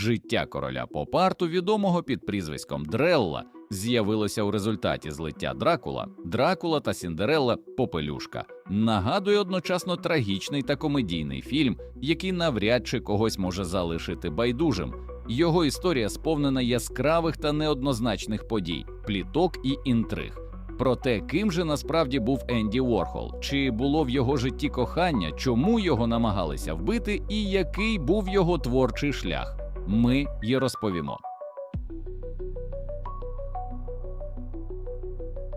Життя короля Попарту, відомого під прізвиськом Дрелла, з'явилося у результаті злиття Дракула, Дракула та Сіндерелла Попелюшка. Нагадує одночасно трагічний та комедійний фільм, який навряд чи когось може залишити байдужим. Його історія сповнена яскравих та неоднозначних подій, пліток і інтриг. Про те, ким же насправді був Енді Ворхол, чи було в його житті кохання, чому його намагалися вбити, і який був його творчий шлях, ми й розповімо.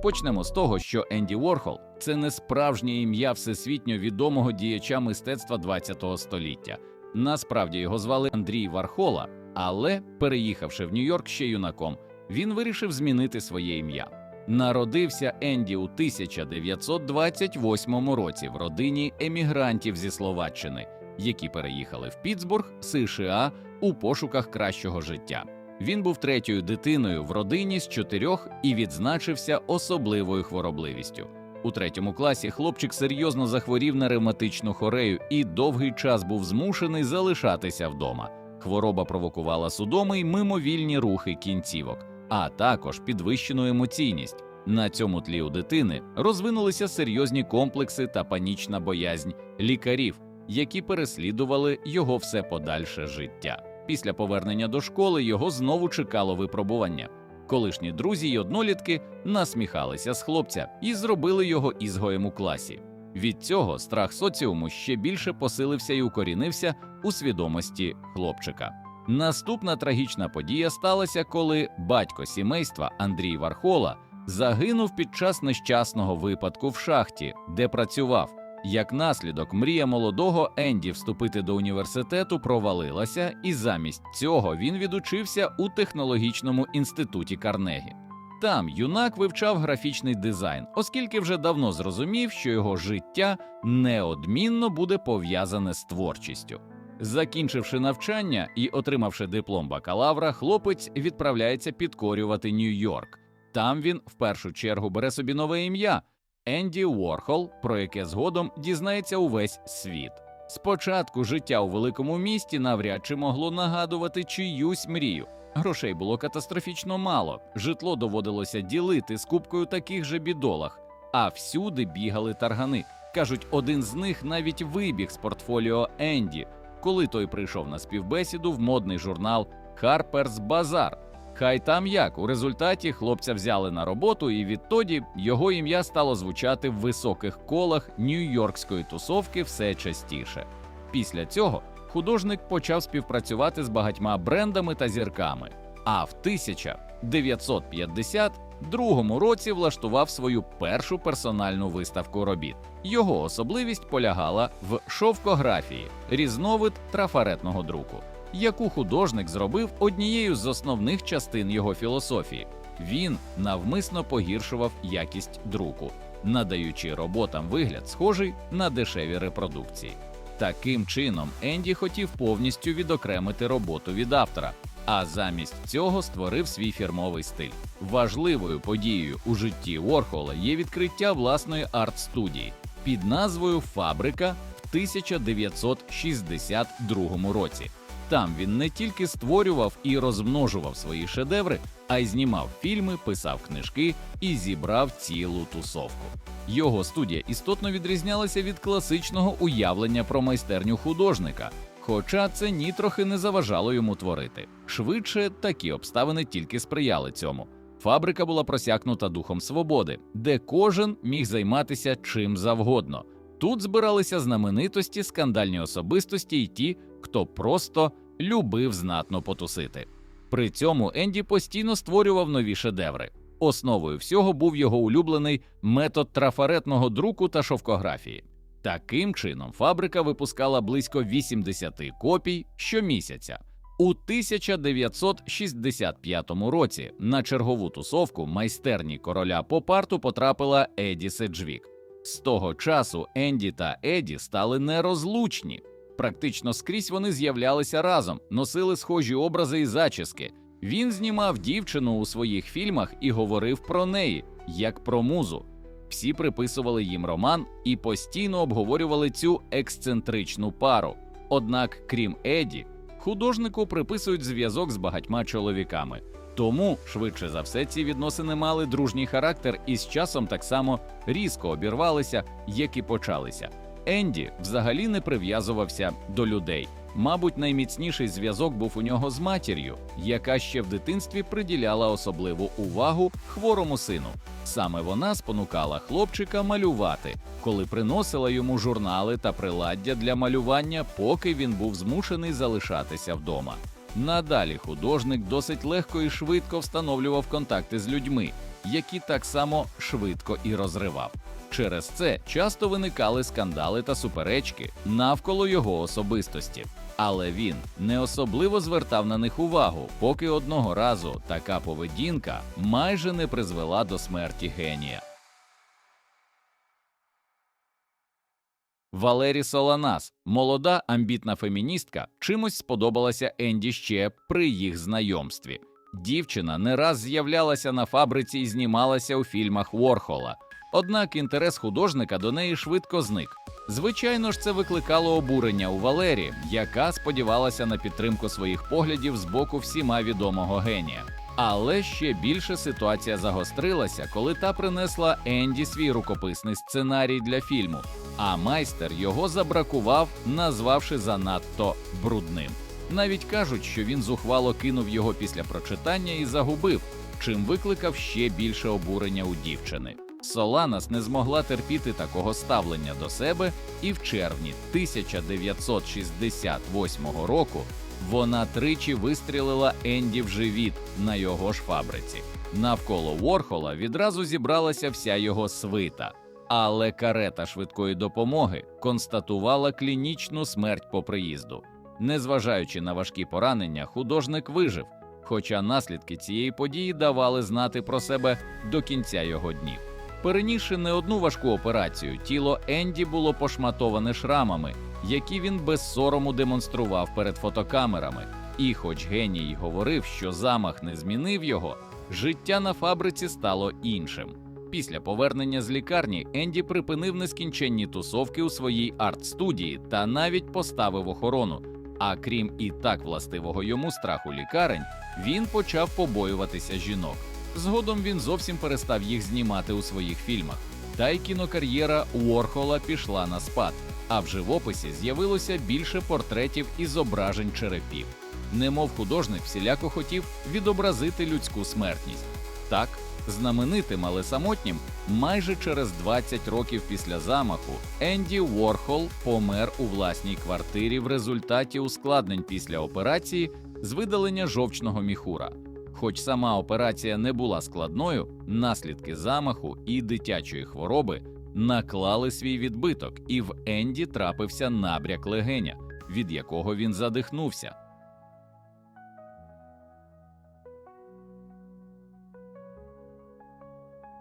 Почнемо з того, що Енді Ворхол це не справжнє ім'я всесвітньо відомого діяча мистецтва ХХ століття. Насправді його звали Андрій Вархола, але, переїхавши в Нью-Йорк ще юнаком, він вирішив змінити своє ім'я. Народився Енді у 1928 році в родині емігрантів зі Словаччини, які переїхали в Пітсбург, США у пошуках кращого життя. Він був третьою дитиною в родині з чотирьох і відзначився особливою хворобливістю. У третьому класі хлопчик серйозно захворів на ревматичну хорею і довгий час був змушений залишатися вдома. Хвороба провокувала судоми й мимовільні рухи кінцівок, а також підвищену емоційність. На цьому тлі у дитини розвинулися серйозні комплекси та панічна боязнь лікарів, які переслідували його все подальше життя. Після повернення до школи його знову чекало випробування. Колишні друзі й однолітки насміхалися з хлопця і зробили його ізгоєм у класі. Від цього страх соціуму ще більше посилився і укорінився у свідомості хлопчика. Наступна трагічна подія сталася, коли батько сімейства Андрій Вархола загинув під час нещасного випадку в шахті, де працював. Як наслідок, мрія молодого Енді вступити до університету провалилася, і замість цього він відучився у технологічному інституті Карнегі. Там юнак вивчав графічний дизайн, оскільки вже давно зрозумів, що його життя неодмінно буде пов'язане з творчістю. Закінчивши навчання і отримавши диплом бакалавра, хлопець відправляється підкорювати Нью-Йорк. Там він в першу чергу бере собі нове ім'я Енді Уорхол, про яке згодом дізнається увесь світ. Спочатку життя у великому місті навряд чи могло нагадувати чиюсь мрію. Грошей було катастрофічно мало, житло доводилося ділити з купкою таких же бідолах, а всюди бігали таргани. Кажуть, один з них навіть вибіг з портфоліо Енді, коли той прийшов на співбесіду в модний журнал Harper's Bazaar. Хай там як у результаті хлопця взяли на роботу, і відтоді його ім'я стало звучати в високих колах нью-йоркської тусовки все частіше. Після цього художник почав співпрацювати з багатьма брендами та зірками. А в 1952 році влаштував свою першу персональну виставку робіт. Його особливість полягала в шовкографії, різновид трафаретного друку яку художник зробив однією з основних частин його філософії. Він навмисно погіршував якість друку, надаючи роботам вигляд схожий на дешеві репродукції. Таким чином, Енді хотів повністю відокремити роботу від автора, а замість цього створив свій фірмовий стиль. Важливою подією у житті Уорхола є відкриття власної арт-студії під назвою Фабрика в 1962 році. Там він не тільки створював і розмножував свої шедеври, а й знімав фільми, писав книжки і зібрав цілу тусовку. Його студія істотно відрізнялася від класичного уявлення про майстерню художника, хоча це нітрохи не заважало йому творити. Швидше такі обставини тільки сприяли цьому. Фабрика була просякнута духом свободи, де кожен міг займатися чим завгодно. Тут збиралися знаменитості, скандальні особистості й ті, хто просто любив знатно потусити. При цьому Енді постійно створював нові шедеври. Основою всього був його улюблений метод трафаретного друку та шовкографії. Таким чином, фабрика випускала близько 80 копій щомісяця. У 1965 році на чергову тусовку майстерні короля попарту потрапила Еді Седжвік. З того часу Енді та Еді стали нерозлучні. Практично скрізь вони з'являлися разом, носили схожі образи і зачіски. Він знімав дівчину у своїх фільмах і говорив про неї, як про музу. Всі приписували їм роман і постійно обговорювали цю ексцентричну пару. Однак, крім Еді, Художнику приписують зв'язок з багатьма чоловіками. Тому, швидше за все, ці відносини мали дружній характер і з часом так само різко обірвалися, як і почалися. Енді взагалі не прив'язувався до людей. Мабуть, найміцніший зв'язок був у нього з матір'ю, яка ще в дитинстві приділяла особливу увагу хворому сину. Саме вона спонукала хлопчика малювати, коли приносила йому журнали та приладдя для малювання, поки він був змушений залишатися вдома. Надалі художник досить легко і швидко встановлював контакти з людьми, які так само швидко і розривав. Через це часто виникали скандали та суперечки навколо його особистості. Але він не особливо звертав на них увагу, поки одного разу така поведінка майже не призвела до смерті генія. Валері Соланас, молода амбітна феміністка, чимось сподобалася Енді ще при їх знайомстві. Дівчина не раз з'являлася на фабриці і знімалася у фільмах Ворхола. Однак інтерес художника до неї швидко зник. Звичайно ж, це викликало обурення у Валері, яка сподівалася на підтримку своїх поглядів з боку всіма відомого генія. Але ще більше ситуація загострилася, коли та принесла Енді свій рукописний сценарій для фільму, а майстер його забракував, назвавши занадто брудним. Навіть кажуть, що він зухвало кинув його після прочитання і загубив, чим викликав ще більше обурення у дівчини. Соланас не змогла терпіти такого ставлення до себе, і в червні 1968 року вона тричі вистрілила Енді в живіт на його ж фабриці. Навколо Ворхола відразу зібралася вся його свита, але карета швидкої допомоги констатувала клінічну смерть по приїзду. Незважаючи на важкі поранення, художник вижив, хоча наслідки цієї події давали знати про себе до кінця його днів. Перенісши не одну важку операцію, тіло Енді було пошматоване шрамами, які він без сорому демонстрував перед фотокамерами. І, хоч геній говорив, що замах не змінив його, життя на фабриці стало іншим. Після повернення з лікарні Енді припинив нескінченні тусовки у своїй арт-студії та навіть поставив охорону. А крім і так властивого йому страху лікарень, він почав побоюватися жінок. Згодом він зовсім перестав їх знімати у своїх фільмах. Та й кінокар'єра Уорхола пішла на спад, а в живописі з'явилося більше портретів і зображень черепів. Немов художник всіляко хотів відобразити людську смертність. Так, знаменитим, але самотнім, майже через 20 років після замаху Енді Уорхол помер у власній квартирі в результаті ускладнень після операції з видалення жовчного міхура. Хоч сама операція не була складною, наслідки замаху і дитячої хвороби наклали свій відбиток, і в Енді трапився набряк легеня, від якого він задихнувся.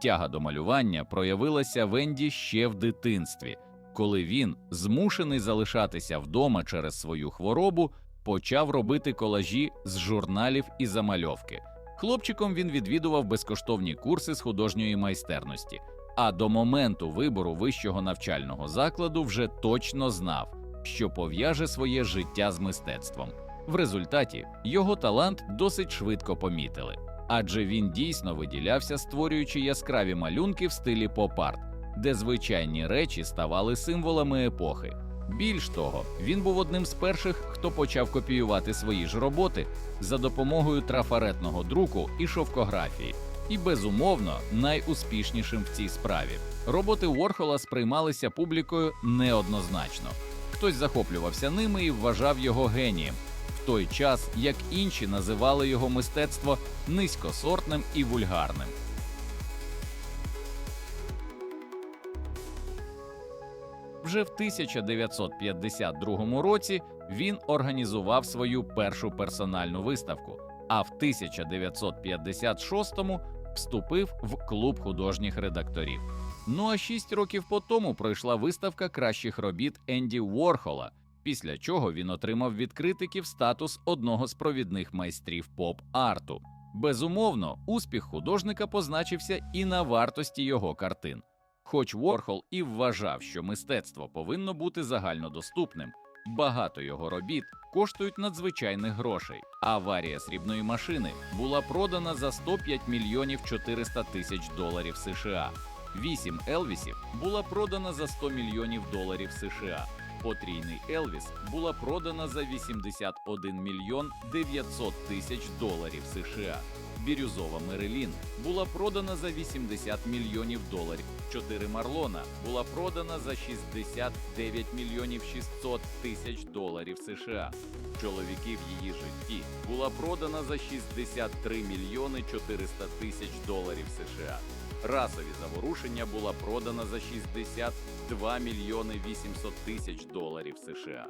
Тяга до малювання проявилася в Енді ще в дитинстві, коли він, змушений залишатися вдома через свою хворобу, почав робити колажі з журналів і замальовки. Хлопчиком він відвідував безкоштовні курси з художньої майстерності, а до моменту вибору вищого навчального закладу вже точно знав, що пов'яже своє життя з мистецтвом. В результаті його талант досить швидко помітили, адже він дійсно виділявся, створюючи яскраві малюнки в стилі поп-арт, де звичайні речі ставали символами епохи. Більш того, він був одним з перших, хто почав копіювати свої ж роботи за допомогою трафаретного друку і шовкографії, і безумовно найуспішнішим в цій справі. Роботи Уорхола сприймалися публікою неоднозначно. Хтось захоплювався ними і вважав його генієм, в той час як інші називали його мистецтво низькосортним і вульгарним. Вже в 1952 році він організував свою першу персональну виставку, а в 1956 вступив в клуб художніх редакторів. Ну а шість років по тому пройшла виставка кращих робіт Енді Уорхола, після чого він отримав від критиків статус одного з провідних майстрів поп-арту. Безумовно, успіх художника позначився і на вартості його картин. Хоч Ворхол і вважав, що мистецтво повинно бути загальнодоступним, Багато його робіт коштують надзвичайних грошей. Аварія срібної машини була продана за 105 мільйонів 400 тисяч доларів США. Вісім Елвісів була продана за 100 мільйонів доларів США. Потрійний Елвіс була продана за 81 мільйон 900 тисяч доларів США. Бірюзова Мерелін була продана за 80 мільйонів доларів. Чотири Марлона була продана за 69 мільйонів 600 тисяч доларів США. Чоловіки в її житті була продана за 63 мільйони 400 тисяч доларів США. Расові заворушення була продана за 62 мільйони 800 тисяч доларів США.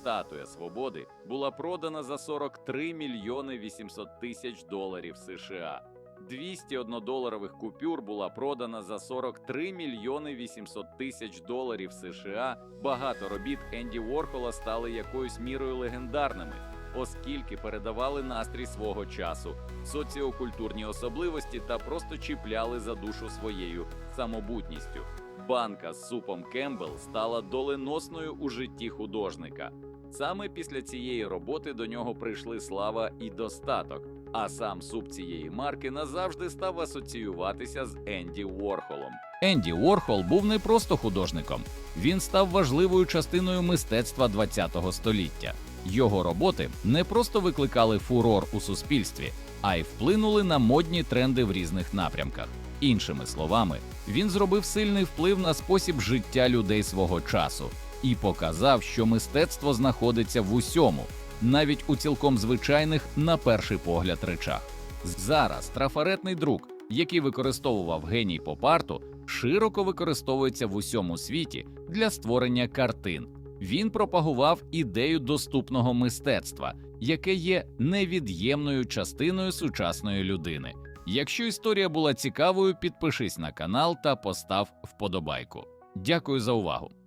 Статуя свободи була продана за 43 мільйони 800 тисяч доларів США. 200 однодоларових купюр була продана за 43 мільйони 800 тисяч доларів США. Багато робіт Енді Ворхола стали якоюсь мірою легендарними, оскільки передавали настрій свого часу, соціокультурні особливості та просто чіпляли за душу своєю самобутністю. Банка з супом Кембл стала доленосною у житті художника. Саме після цієї роботи до нього прийшли слава і достаток. А сам суп цієї марки назавжди став асоціюватися з Енді Ворхолом. Енді Ворхол був не просто художником, він став важливою частиною мистецтва ХХ століття. Його роботи не просто викликали фурор у суспільстві, а й вплинули на модні тренди в різних напрямках. Іншими словами, він зробив сильний вплив на спосіб життя людей свого часу і показав, що мистецтво знаходиться в усьому, навіть у цілком звичайних, на перший погляд, речах. Зараз трафаретний друк, який використовував геній поп-арту, широко використовується в усьому світі для створення картин. Він пропагував ідею доступного мистецтва, яке є невід'ємною частиною сучасної людини. Якщо історія була цікавою, підпишись на канал та постав вподобайку. Дякую за увагу!